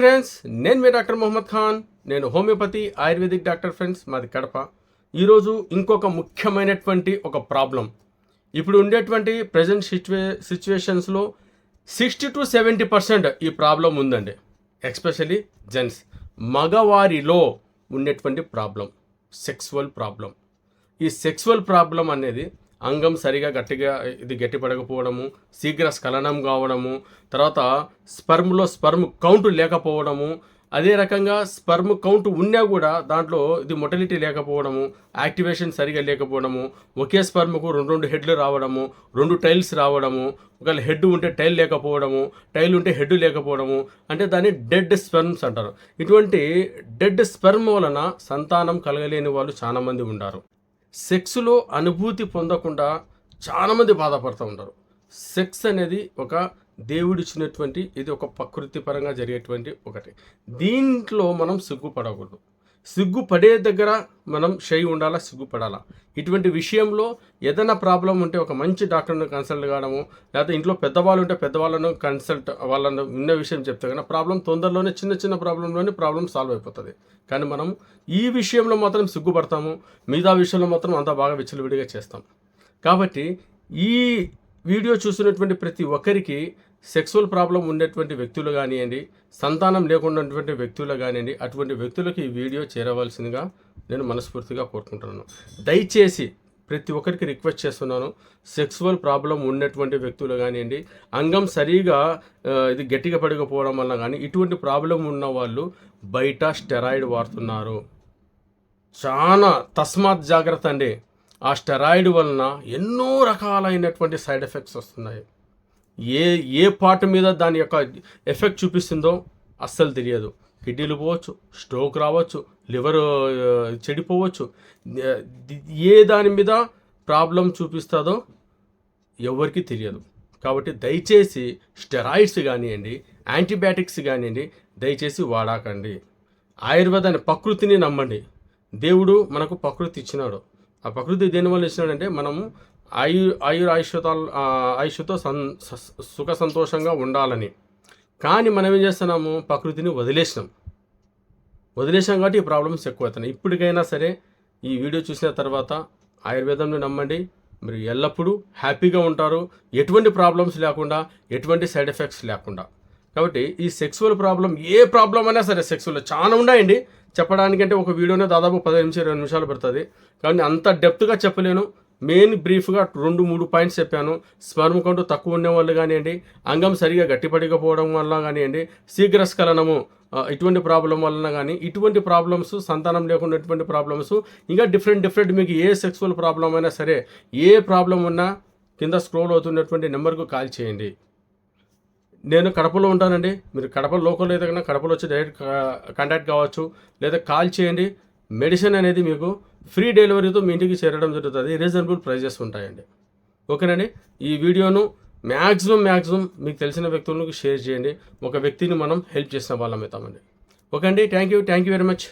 Friends నేను మీ doctor Mohammed Khan. నేను homeopathy ayurvedic doctor friends మాది కడప. ఈరోజు ఇంకొక ముఖ్యమైనటువంటి ఒక ప్రాబ్లం. ఇప్పుడు ఉండేటువంటి ప్రజెంట్ సిచ్యువే సిచ్యువేషన్స్లో సిక్స్టీ టు సెవెంటీ పర్సెంట్ ఈ ప్రాబ్లం ఉందండి. Especially gents. మగవారిలో ఉండేటువంటి ప్రాబ్లం సెక్సువల్ ప్రాబ్లం. ఈ సెక్సువల్ ప్రాబ్లం అనేది అంగం సరిగా గట్టిగా ఇది గట్టిపడకపోవడము శీఘ్ర స్ఖలనం కావడము తర్వాత స్పర్మ్లో స్పర్మ్ కౌంట్ లేకపోవడము అదే రకంగా స్పర్మ్ కౌంట్ ఉన్నా కూడా దాంట్లో ఇది మొటలిటీ లేకపోవడము యాక్టివేషన్ సరిగా లేకపోవడము ఒకే స్పర్మ్కు రెండు రెండు హెడ్లు రావడము రెండు టైల్స్ రావడము ఒకవేళ హెడ్ ఉంటే టైల్ లేకపోవడము టైల్ ఉంటే హెడ్ లేకపోవడము అంటే దాన్ని డెడ్ స్పెర్మ్స్ అంటారు. ఇటువంటి డెడ్ స్పెర్మ్ వలన సంతానం కలగలేని వాళ్ళు చాలామంది ఉన్నారు సెక్స్లో అనుభూతి పొందకుండా చాలామంది బాధపడుతూ ఉంటారు. సెక్స్ అనేది ఒక దేవుడిచ్చినటువంటి ఇది ఒక ప్రకృతి పరంగా జరిగేటువంటి ఒకటి. దీంట్లో మనం సిగ్గుపడకూడదు. సిగ్గుపడే దగ్గర మనం షై ఉండాలా సిగ్గుపడాలా? ఇటువంటి విషయంలో ఏదైనా ప్రాబ్లం ఉంటే ఒక మంచి డాక్టర్ని కన్సల్ట్ కావడము లేకపోతే ఇంట్లో పెద్దవాళ్ళు ఉంటే పెద్దవాళ్ళను కన్సల్ట్ వాళ్ళను ఉన్న విషయం చెప్తే కానీ ప్రాబ్లం తొందరలోనే చిన్న చిన్న ప్రాబ్లంలోనే ప్రాబ్లం సాల్వ్ అయిపోతుంది. కానీ మనం ఈ విషయంలో మాత్రం సిగ్గుపడతాము మిగతా విషయంలో మాత్రం అంత బాగా విచ్చలవిడిగా చేస్తాం. కాబట్టి ఈ వీడియో చూసినటువంటి ప్రతి ఒక్కరికి సెక్సువల్ ప్రాబ్లం ఉండేటువంటి వ్యక్తులు కానివ్వండి సంతానం లేకున్నటువంటి వ్యక్తులు కానివ్వండి అటువంటి వ్యక్తులకు ఈ వీడియో చేరవలసిందిగా నేను మనస్ఫూర్తిగా కోరుకుంటున్నాను. దయచేసి ప్రతి ఒక్కరికి రిక్వెస్ట్ చేస్తున్నాను సెక్సువల్ ప్రాబ్లం ఉన్నటువంటి వ్యక్తులు కానివ్వండి అంగం సరిగా ఇది గట్టిగా పడకపోవడం వల్ల కానీ ఇటువంటి ప్రాబ్లం ఉన్న వాళ్ళు బయట స్టెరాయిడ్ వాడుతున్నారు. చాలా తస్మాత్ జాగ్రత్త అండి. ఆ స్టెరాయిడ్ వలన ఎన్నో రకాలైనటువంటి సైడ్ ఎఫెక్ట్స్ వస్తున్నాయి. ఏ ఏ పార్ట్ మీద దాని యొక్క ఎఫెక్ట్ చూపిస్తుందో అస్సలు తెలియదు. కిడ్నీలు పోవచ్చు స్ట్రోక్ రావచ్చు లివర్ చెడిపోవచ్చు. ఏ దాని మీద ప్రాబ్లం చూపిస్తుందో ఎవరికి తెలియదు. కాబట్టి దయచేసి స్టెరాయిడ్స్ కానివ్వండి యాంటీబయాటిక్స్ కానివ్వండి దయచేసి వాడాకండి. ఆయుర్వేదాన్ని ప్రకృతిని నమ్మండి. దేవుడు మనకు ప్రకృతి ఇచ్చినాడు. ఆ ప్రకృతి దేనివల్ల ఇచ్చినాడంటే మనము ఆయు ఆయుర్ ఆయుష్యతో సన్ సుఖ సంతోషంగా ఉండాలని. కానీ మనం ఏం చేస్తున్నాము? ప్రకృతిని వదిలేసినాం. వదిలేసాం కాబట్టి ఈ ప్రాబ్లమ్స్ ఎక్కువ అవుతున్నాయి ఇప్పటికైనా సరే ఈ వీడియో చూసిన తర్వాత ఆయుర్వేదంని నమ్మండి. మీరు ఎల్లప్పుడూ హ్యాపీగా ఉంటారు. ఎటువంటి ప్రాబ్లమ్స్ లేకుండా ఎటువంటి సైడ్ ఎఫెక్ట్స్ లేకుండా. కాబట్టి ఈ సెక్సువల్ ప్రాబ్లం ఏ ప్రాబ్లం అయినా సరే సెక్సువల్ చాలా ఉన్నాయండి. చెప్పడానికంటే ఒక వీడియోనే దాదాపు పదిహేను నుంచి ఇరవై నిమిషాలు పడుతుంది. కానీ అంత డెప్త్గా చెప్పలేను. మెయిన్ బ్రీఫ్గా రెండు మూడు పాయింట్స్ చెప్పాను. స్పర్మ్ కౌంట్ తక్కువ ఉండే వాళ్ళు కానివ్వండి అంగం సరిగా గట్టిపడకపోవడం వల్ల కానివ్వండి శీఘ్రస్ఖలనము ఆ, ఇటువంటి ప్రాబ్లం వలన కానీ ఇటువంటి ప్రాబ్లమ్స్ సంతానం లేకుండా ఇటువంటి ప్రాబ్లమ్స్ ఇంకా డిఫరెంట్ డిఫరెంట్ మీకు ఏ సెక్సువల్ ప్రాబ్లం అయినా సరే ఏ ప్రాబ్లం ఉన్నా కింద స్క్రోల్ అవుతున్నటువంటి నెంబర్కు కాల్ చేయండి. నేను కడపలో ఉంటానండి. మీరు కడప లోకల్ ఏదైనా కన్నా కడపలో వచ్చి డైరెక్ట్ కాంటాక్ట్ కావచ్చు. లేదా కాల్ చేయండి. మెడిసిన్ అనేది మీకు ఫ్రీ డెలివరీతో మీ ఇంటికి చేరడం జరుగుతుంది. రీజనబుల్ ప్రైజెస్ ఉంటాయండి. ఓకేనండి? ఈ వీడియోను మ్యాక్సిమం మ్యాక్సిమం మీకు తెలిసిన వ్యక్తులకు షేర్ చేయండి. ఒక వ్యక్తిని మనం హెల్ప్ చేసిన వాళ్ళం అవుతామండి. ఓకే అండి thank you thank you very much